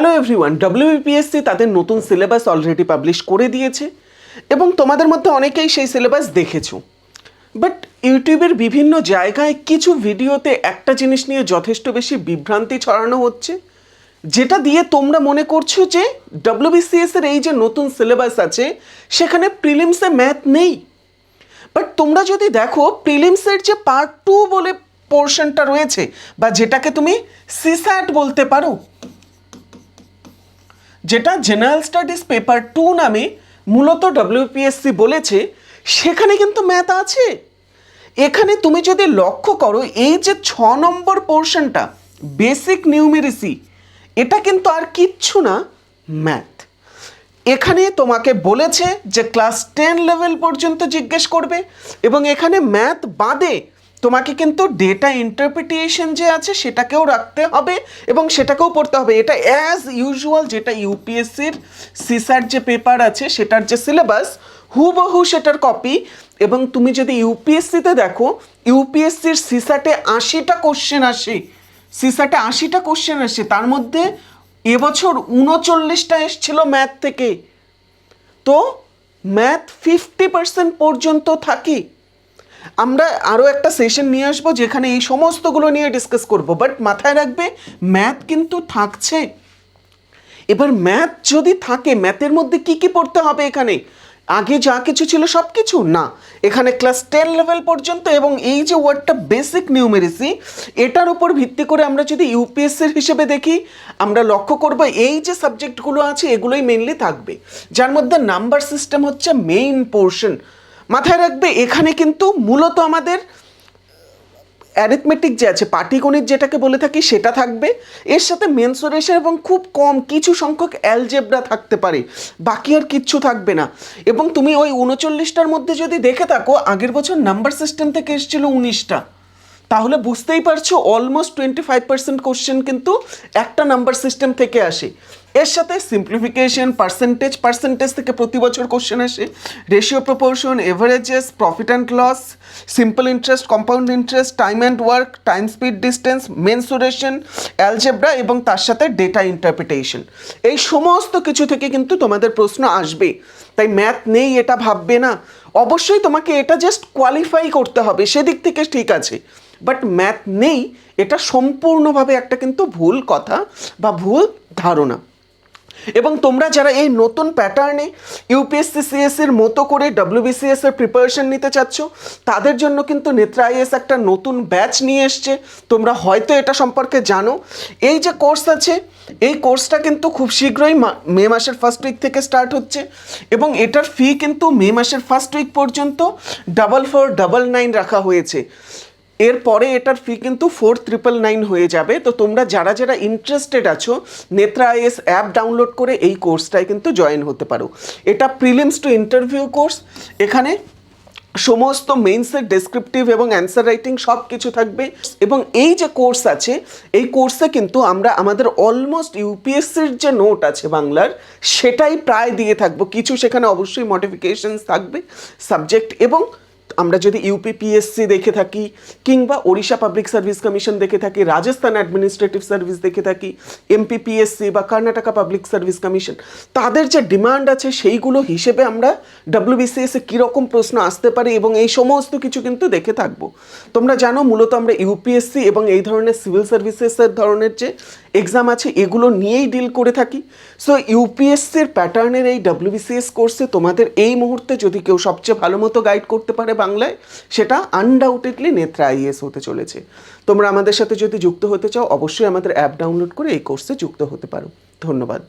Hello everyone WBPSC তাদের নতুন syllabus already publish করে দিয়েছে এবং তোমাদের মধ্যে অনেকেই সেই সিলেবাস দেখেছ। বাট ইউটিউবের বিভিন্ন জায়গায় কিছু ভিডিওতে একটা জিনিস নিয়ে যথেষ্ট বেশি বিভ্রান্তি ছড়ানো হচ্ছে, যেটা দিয়ে তোমরা মনে করছ যে ডব্লিউবিসিএস এর এই যে নতুন সিলেবাস আছে, সেখানে প্রিলিমসে ম্যাথ নেই। বাট তোমরা যদি দেখো প্রিলিমসের যে পার্ট টু বলে পোর্শনটা রয়েছে, বা যেটাকে তুমি সিস্যাট বলতে পারো যেটা জেনারেল স্টাডিজ পেপার টু নামে মূলত ডব্লিউপিএসসি বলেছে, সেখানে কিন্তু ম্যাথ আছে। এখানে তুমি যদি লক্ষ্য করো, এই যে ছ নম্বর পোর্শনটা বেসিক নিউমেরিসি এটা কিন্তু আর কিচ্ছু না ম্যাথ এখানে তোমাকে বলেছে যে ক্লাস টেন লেভেল পর্যন্ত জিজ্ঞেস করবে এবং এখানে ম্যাথ বাদে তোমাকে কিন্তু ডেটা ইন্টারপ্রিটিয়েশন যে আছে সেটাকেও রাখতে হবে এবং সেটাকেও পড়তে হবে। এটা অ্যাজ ইউজুয়াল যেটা ইউপিএসসির সিসার যে পেপার আছে, সেটার যে সিলেবাস হুবহু সেটার কপি এবং তুমি যদি ইউপিএসসিতে দেখো ইউপিএসসির সিসাটে আশিটা কোশ্চেন আসে। সিসাটে আশিটা কোশ্চেন আসে। তার মধ্যে এবছর উনচল্লিশটা এসছিল ম্যাথ থেকে। তো ম্যাথ ফিফটি পার্সেন্ট পর্যন্ত থাকে। আমরা আরও একটা সেশন নিয়ে আসব যেখানে এই সমস্তগুলো নিয়ে ডিসকাস করব। বাট মাথায় রাখবে ম্যাথ কিন্তু থাকছে। এবার ম্যাথ যদি থাকে ম্যাথের মধ্যে কি কি পড়তে হবে এখানে? আগে যা কিছু ছিল সব কিছু না। এখানে ক্লাস টেন লেভেল পর্যন্ত এবং এই যে ওয়ার্ডটা বেসিক নিউমেরিসি এটার উপর ভিত্তি করে আমরা যদি ইউপিএসসির হিসেবে দেখি, আমরা লক্ষ্য করব এই যে সাবজেক্টগুলো আছে, এগুলোই মেনলি থাকবে। যার মধ্যে নাম্বার সিস্টেম হচ্ছে মেইন পোর্শন মাথায় রাখবে, এখানে কিন্তু মূলত আমাদের অ্যারিথমেটিক যে আছে, পাটিগণিত যেটাকে বলে থাকি, সেটা থাকবে। এর সাথে মেনসুরেশন এবং খুব কম, কিছু সংখ্যক অ্যালজেব্রা থাকতে পারে। বাকি আর কিচ্ছু থাকবে না। এবং তুমি ওই উনচল্লিশটার মধ্যে যদি দেখে থাকো, আগের বছর নাম্বার সিস্টেম থেকে এসেছিল উনিশটা। তাহলে বুঝতেই পারছ almost twenty five percent question কিন্তু একটা নাম্বার সিস্টেম থেকে আসে। এর সাথে সিম্পলিফিকেশন পার্সেন্টেজ পার্সেন্টেজ থেকে প্রতি বছর কোশ্চেন আসে। Ratio proportion averages profit and loss simple interest compound interest time and work time speed distance mensuration algebra এবং তার সাথে ডেটা ইন্টারপ্রিটেশন এই সমস্ত কিছু থেকে কিন্তু তোমাদের প্রশ্ন আসবে। তাই ম্যাথ নেই, এটা ভাববে না। অবশ্যই তোমাকে এটা জাস্ট কোয়ালিফাই করতে হবে, সেদিক থেকে ঠিক আছে। বাট ম্যাথ নেই, এটা সম্পূর্ণভাবে একটা কিন্তু ভুল কথা বা ভুল ধারণা। এবং তোমরা যারা এই নতুন প্যাটার্নে ইউপিএসসি সিএসসির মতো করে ডব্লিউবিসিএস এর প্রিপারেশন নিতে চাচ্ছ, তাদের জন্য কিন্তু নেত্রা আইএস একটা নতুন ব্যাচ নিয়ে এসছে। তোমরা হয়তো এটা সম্পর্কে জানো। এই যে কোর্স আছে, এই কোর্সটা কিন্তু খুব শীঘ্রই মে মাসের ফার্স্ট উইক থেকে স্টার্ট হচ্ছে এবং এটার ফি কিন্তু মে মাসের ফার্স্ট উইক পর্যন্ত ডাবল ফোর ডাবল নাইন রাখা হয়েছে। এরপরে এটার ফি কিন্তু ফোর ট্রিপল নাইন হয়ে যাবে। তো তোমরা যারা যারা ইন্টারেস্টেড আছো নেত্রা আইএস অ্যাপ ডাউনলোড করে এই কোর্সটায় কিন্তু জয়েন হতে পারো। এটা প্রিলিমস টু ইন্টারভিউ কোর্স এখানে সমস্ত মেইনসের ডেসক্রিপটিভ এবং অ্যান্সার রাইটিং সব কিছু থাকবে। এবং এই যে কোর্স আছে, এই কোর্সে কিন্তু আমরা আমাদের অলমোস্ট ইউপিএসসির যে নোট আছে বাংলার, সেটাই প্রায় দিয়ে থাকব। কিছু সেখানে অবশ্যই মডিফিকেশনস থাকবে সাবজেক্ট এবং আমরা যদি ইউপিপিএসসি দেখে থাকি, কিংবা ওড়িশা পাবলিক সার্ভিস কমিশন দেখে থাকি রাজস্থান অ্যাডমিনিস্ট্রেটিভ সার্ভিস দেখে থাকি এমপিপিএসসি বা কর্ণাটকা পাবলিক সার্ভিস কমিশন তাদের যে ডিমান্ড আছে, সেইগুলো হিসেবে আমরা ডাব্লিউবিসিএস কীরকম প্রশ্ন আসতে পারে এবং এই সমস্ত কিছু কিন্তু দেখে থাকব। তোমরা জানো, মূলত আমরা ইউপিএসসি এবং এই ধরনের সিভিল সার্ভিসেসের ধরনের যে এক্সাম আছে, এগুলো নিয়েই ডিল করে থাকি। সো ইউপিএসসির প্যাটার্নের এই ডাব্লিউবিসিএস কোর্সে তোমাদের এই মুহূর্তে যদি কেউ সবচেয়ে ভালো মতো গাইড করতে পারে বাংলায়, সেটা আনডাউটেডলি নেত্রা আইএস হতে চলেছে। তোমরা আমাদের সাথে যদি যুক্ত হতে চাও, অবশ্যই আমাদের অ্যাপ ডাউনলোড করে এই কোর্সে যুক্ত হতে পারো। ধন্যবাদ।